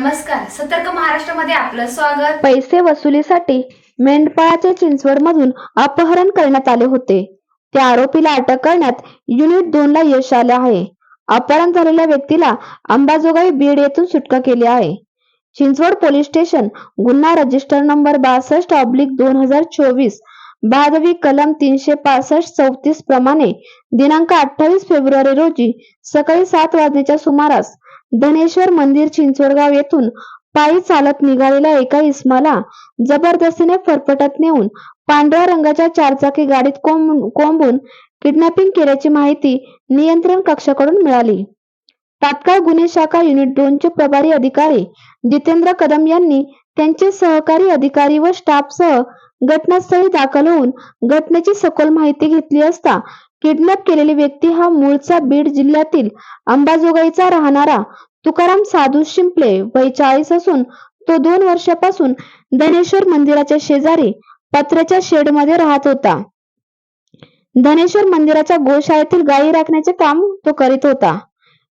नमस्कार सतर्क महाराष्ट्रामध्ये आपलं स्वागत. पैसे वसुलीसाठी मेंढपाळाचे चिंचवडमधून अपहरण करण्यात आले होते. त्या आरोपीला अटक करण्यात युनिट दोन ला यश आले आहे. अपहरण झालेल्या व्यक्तीला अंबाजोगाई बीड येथून सुटका केली आहे. चिंचवड पोलीस स्टेशन गुन्हा रजिस्टर नंबर बासष्ट ऑब्लिक दोन हजार चोवीस बादवी कलम तीनशे पासष्ट चौतीस प्रमाणे दिनांक अठ्ठावीस फेब्रुवारी रोजी सकाळी सात वाजण्याच्या सुमारास धनेश्वर मंदिर चिंचवडगाव येथून पायी चालत निघालेल्या एका इसमाला जबरदस्तीने फरफटत नेऊन पांढऱ्या रंगाच्या चारचाकी गाडीत कोंब कोंबून किडनॅपिंग केल्याची माहिती नियंत्रण कक्षाकडून मिळाली. तात्काळ गुन्हे शाखा युनिट दोनचे प्रभारी अधिकारी जितेंद्र कदम यांनी त्यांचे सहकारी अधिकारी व स्टाफसह घटनास्थळी दाखल होऊन घटनेची सखोल माहिती घेतली असता किडनॅप केलेली व्यक्ती हा मूळचा बीड जिल्ह्यातील अंबाजोगाईचा राहणारा तुकाराम साधू शिंपले वय चाळीस असून तो दोन वर्षापासून धनेश्वर मंदिराच्या शेजारी पत्र्याच्या शेडमध्ये राहत होता. धनेश्वर मंदिराच्या गोशाळेतील गायी राखण्याचे काम तो करीत होता.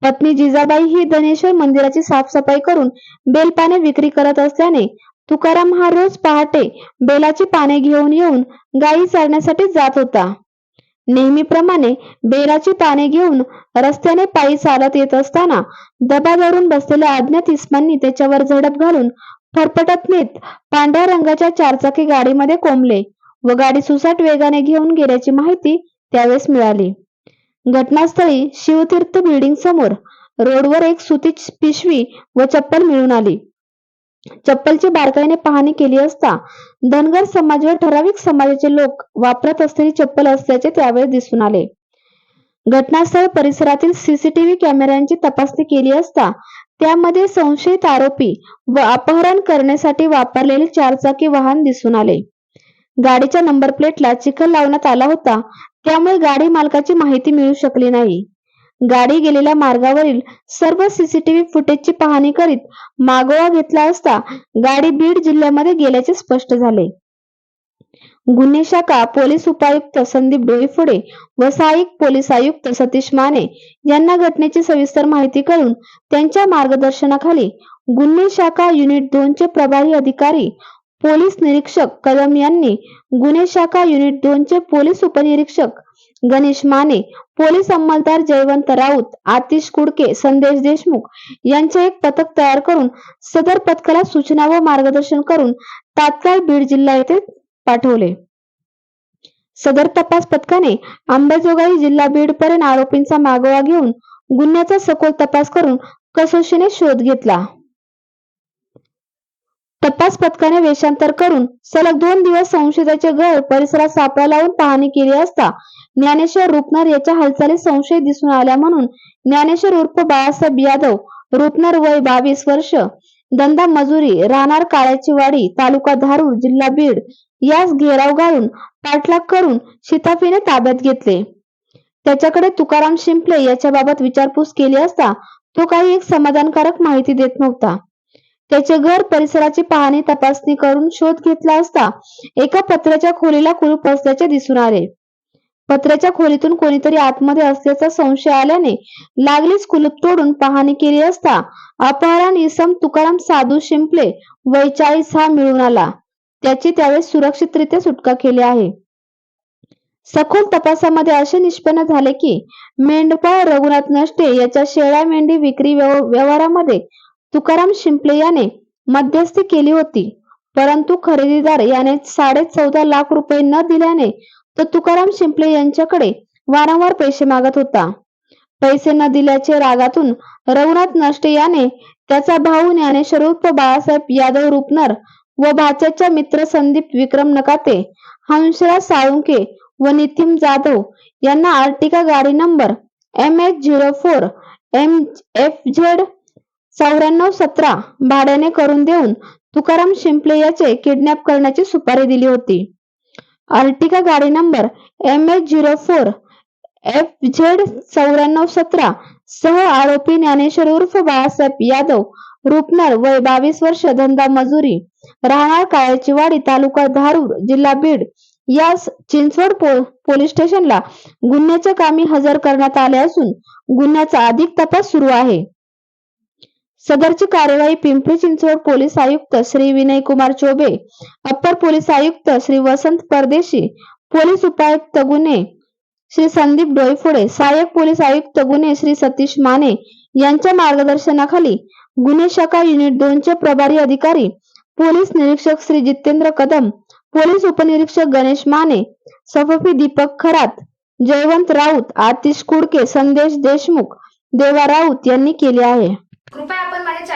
पत्नी जिजाबाई ही धनेश्वर मंदिराची साफसफाई करून बेलपाने विक्री करत असल्याने तुकाराम हा रोज पहाटे बेलाची पाने घेऊन येऊन गायी चरण्यासाठी जात होता. नेहमीप्रमाणे बेराची पाने घेऊन रस्त्याने पायी चालत येत असताना दबा धरून बसलेल्या अज्ञात इस्मांनी त्याच्यावर झडप घालून फरफटत नेत पांढऱ्या रंगाच्या चारचाकी गाडीमध्ये कोंबले व गाडी सुसाट वेगाने घेऊन गेल्याची माहिती त्यावेळेस मिळाली. घटनास्थळी शिवतीर्थ बिल्डिंग समोर रोडवर एक सुती पिशवी व चप्पल मिळून आली. चप्पलची बारकाईने पाहणी केली असता धनगर समाज व ठराविक समाजाचे लोक वापरत असलेली चप्पल असल्याचे त्यावेळेस दिसून आले. घटनास्थळ परिसरातील सीसीटीव्ही कॅमेऱ्यांची तपासणी केली असता त्यामध्ये संशयित आरोपी व अपहरण करण्यासाठी वापरलेले चारचाकी वाहन दिसून आले. गाडीच्या नंबर प्लेटला चिखल लावण्यात आला होता त्यामुळे गाडी मालकाची माहिती मिळू शकली नाही. गाडी गेलेल्या मार्गावरील सर्व सीसीटीव्ही फुटेजची पाहणी करीत मागोवा घेतला असता गाडी बीड जिल्ह्यामध्ये गेल्याचे स्पष्ट झाले. गुन्हे शाखा पोलीस उपायुक्त संदीप डोईफोडे व सहाय्यक पोलीस आयुक्त सतीश माने यांना घटनेची सविस्तर माहिती करून त्यांच्या मार्गदर्शनाखाली गुन्हे शाखा युनिट दोनचे प्रभारी अधिकारी पोलीस निरीक्षक कदम यांनी गुन्हे शाखा युनिट दोन चे पोलीस उपनिरीक्षक गणेश माने पोलीस अंमलदार जयवंत राऊत आतिश कुडके संदेश देशमुख यांचे एक पथक तयार करून सदर पथकाला सूचना व मार्गदर्शन करून तात्काळ बीड जिल्हा येथे पाठवले. सदर तपास पथकाने अंबाजोगाई जिल्हा बीड पर्यंत आरोपींचा मागोवा घेऊन गुन्ह्याचा सखोल तपास करून कसोशीने शोध घेतला. तपास पथकाने वेषांतर करून सलग दोन दिवस संशयिताचे घर परिसरात सापळा लावून पाहणी केली असता ज्ञानेश्वर रुपनर याच्या हालचाली संशय दिसून आल्या म्हणून ज्ञानेश्वर उर्फ बाळासाहेब यादव रुपनर वय बावीस वर्ष धंदा मजुरी राहणार काळ्याची वाडी तालुका धारूर जिल्हा बीड यास घेराव घालून पाठलाग करून शिताफीने ताब्यात घेतले. त्याच्याकडे तुकाराम शिंपले याच्या बाबत विचारपूस केली असता तो काही एक समाधानकारक माहिती देत नव्हता. त्याचे घर परिसराची पाहणी तपासणी करून शोध घेतला असता एका पत्र्याच्या खोलीला कुलूप असल्याचे दिसून आले. पत्र्याच्या खोलीतून कोणीतरी आतमध्ये असल्याचा संशय आल्याने लागलीच कुलूप तोडून पाहणी केली असता अपहरण इसम तुकाराम साधू शिंपले वैचाळीस हा मिळून आला. त्याची त्यावेळेस सुरक्षितरित्या सुटका केली आहे. सखोल तपासामध्ये असे निष्पन्न झाले की मेंढपाळ रघुनाथ नष्टे याच्या शेळ्या मेंढी विक्री व्यवहारामध्ये तुकाराम शिंपले याने मध्यस्थी केली होती. परंतु खरेदीदार याने साडे चौदा लाख रुपये न दिल्याने तो तुकाराम शिंपले यांच्याकडे वारंवार पैसे मागत होता. पैसे न दिल्याचे रागातून रघुनाथ नष्टे याने त्याचा भाऊ ज्ञानेश्वर बाळासाहेब यादव रुपनर व भाच्याच्या मित्र संदीप विक्रम नकाते हंसराज साळुंके व नितीन जाधव यांना आर्टिका गाडी number M H zero four M F Z चौऱ्याण्णव सतरा भाड्याने करून देऊन तुकाराम शिंपले याचे किडनॅप करण्याची सुपारी दिली होती. आर्टिका गाडी number M H zero four F Z चौऱ्याण्णव सतरा सह आरोपी ज्ञानेश्वर उर्फ बाळासाहेब यादव रुपनर वय बावीस वर्ष धंदा मजुरी राहणार काळ्याची वाडी तालुका धारूर जिल्हा बीड यास चिंचवड पो- पोलीस स्टेशनला गुन्ह्याच्या कामी हजर करण्यात आले असून गुन्ह्याचा अधिक तपास सुरू आहे. सदरची कार्यवाही पिंपरी चिंचवड पोलीस आयुक्त श्री विनय कुमार चोबे अप्पर पोलीस आयुक्त श्री वसंत परदेशी पोलीस उपायुक्त गुन्हे श्री संदीप डोईफोडे सहाय्यक पोलीस आयुक्त गुन्हे श्री सतीश माने यांच्या मार्गदर्शनाखाली गुन्हे शाखा युनिट दोनचे प्रभारी अधिकारी पोलीस निरीक्षक श्री जितेंद्र कदम पोलीस उपनिरीक्षक गणेश माने सफफी दीपक खरात जयवंत राऊत आतिश कुडके संदेश देशमुख देवा राऊत यांनी केले आहे.